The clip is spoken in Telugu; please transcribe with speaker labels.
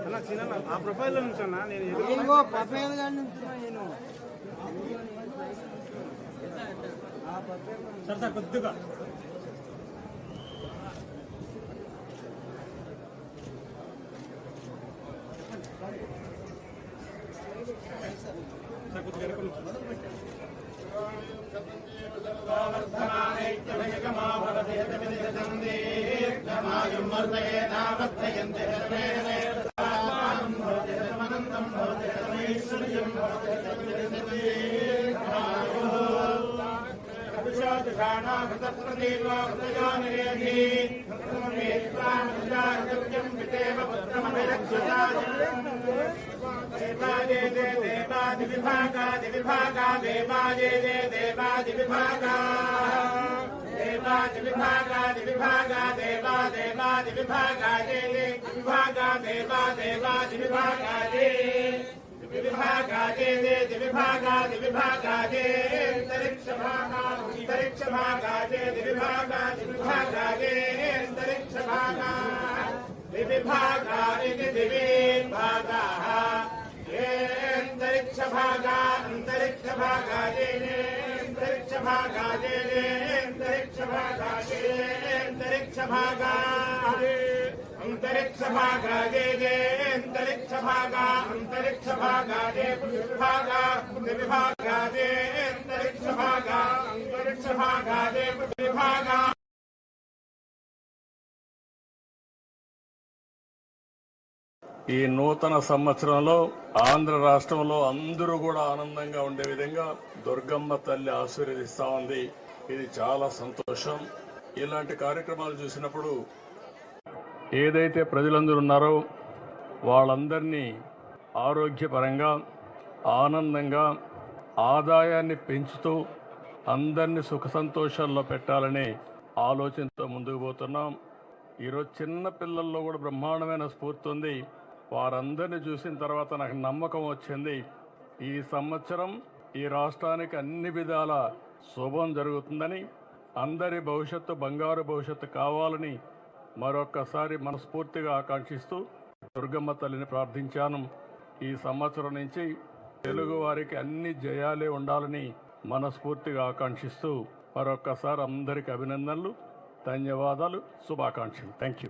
Speaker 1: అన్న చిన్న ఆ ప్రొఫైల్లో నుంచి అన్న నేను ఎదురు
Speaker 2: ఇంకో ప్రొఫైల్ గా నుంచున్నా నేను ఆ ప్రొఫైల్
Speaker 1: సార్ సార్ కొద్దిగా సార్ కొద్దిగా వెనక్కి ఉంచు.
Speaker 3: దేవాజే దే దేవాది విభాగా విభాగా దేవాజే దే దేవాది విభాగా దేవాది విభాగా విభాగా దేవా दिविभागाजे दिविभागादि विभागाजे अन्तरिक्षभागान्तरिक्षभागाजे दिविभागादि विभागाजे अन्तरिक्षभागा अन्तरिक्षभागाजे भागा अंतरिक्ष भागा देने अंतरिक्ष भागा देने अंतरिक्ष भागा देने अंतरिक्ष भागा अंतरिक्ष भागा दे दे अंतरिक्ष भागा अंतरिक्ष भागा दे विभागा विभागा दे अंतरिक्ष भागा अंतरिक्ष भागा दे विभागा
Speaker 4: ఈ నూతన సంవత్సరంలో ఆంధ్ర రాష్ట్రంలో అందరూ కూడా ఆనందంగా ఉండే విధంగా దుర్గమ్మ తల్లి ఆశీర్వదిస్తా ఉంది ఇది చాలా సంతోషం ఇలాంటి కార్యక్రమాలు చూసినప్పుడు ఏదైతే ప్రజలందరూ ఉన్నారో వాళ్ళందరినీ ఆరోగ్యపరంగా ఆనందంగా ఆదాయాన్ని పెంచుతూ అందరినీ సుఖ సంతోషాల్లో పెట్టాలనే ఆలోచనతో ముందుకు పోతున్నాం. ఈరోజు చిన్న పిల్లల్లో కూడా బ్రహ్మాండమైన స్ఫూర్తి ఉంది. వారందరిని చూసిన తర్వాత నాకు నమ్మకం వచ్చింది. ఈ సంవత్సరం ఈ రాష్ట్రానికి అన్ని విధాల శుభం జరుగుతుందని అందరి భవిష్యత్తు బంగారు భవిష్యత్తు కావాలని మరొక్కసారి మనస్ఫూర్తిగా ఆకాంక్షిస్తూ దుర్గమ్మ తల్లిని ప్రార్థించాను. ఈ సంవత్సరం నుంచి తెలుగు వారికి అన్ని జయాలే ఉండాలని మనస్ఫూర్తిగా ఆకాంక్షిస్తూ మరొక్కసారి అందరికి అభినందనలు ధన్యవాదాలు శుభాకాంక్షలు. Thank you